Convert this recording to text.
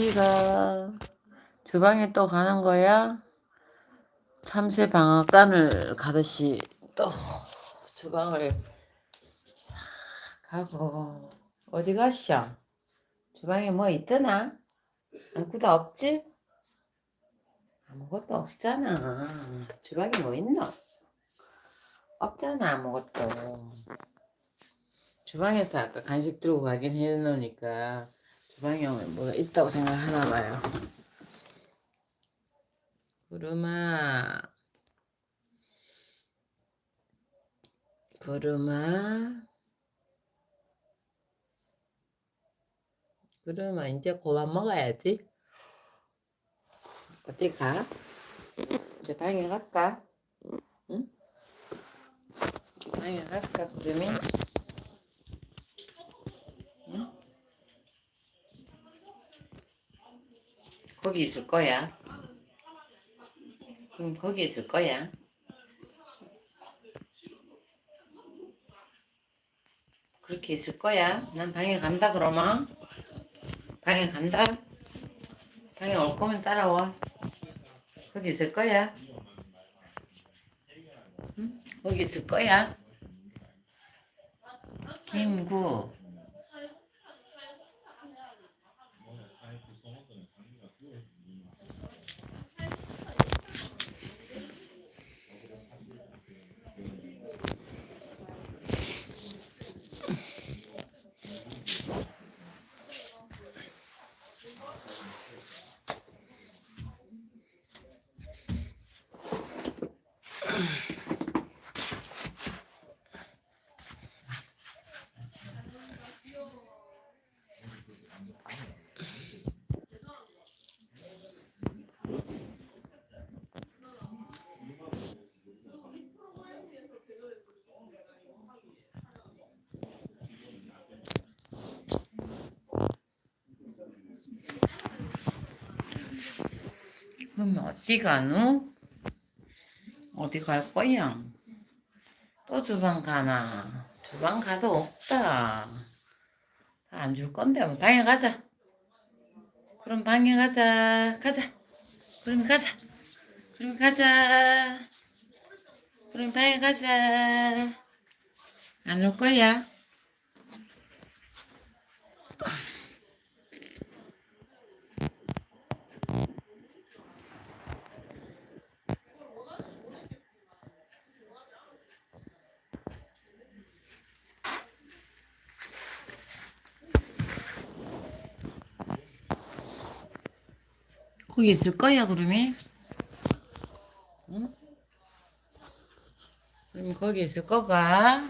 어디가? 주방에 또 가는 거야? 참새 방앗간을 가듯이 또 주방을 싹 가고 어디 가시오? 주방에 뭐 있더나? 아무것도 없지? 아무것도 없잖아. 주방에 뭐 있노? 없잖아 아무것도. 주방에서 아까 간식 들고 가긴 해놓으니까 오면 뭐가 있다고 생각하나 봐요. 구름아, 구름아, 구름아 이제 그만 먹어야지. 어디 가? 이제 방에 갈까? 응? 방에 갈까 구름이? 거기 있을 거야. 그럼 거기 있을 거야. 그렇게 있을 거야. 난 방에 간다 그러면. 방에 간다. 방에 올 거면 따라와. 거기 있을 거야. 응? 거기 있을 거야. 김구. 그럼 어디 가누? 어디 갈 거야? 또 주방 가나? 주방 가도 없다. 다 안 줄 건데, 뭐 방에 가자. 그럼 방에 가자. 가자. 그럼 가자. 그럼 가자. 그럼 방에 가자. 안 올 거야? 거기 있을 거야, 그러면? 응? 그럼 거기 있을 거가?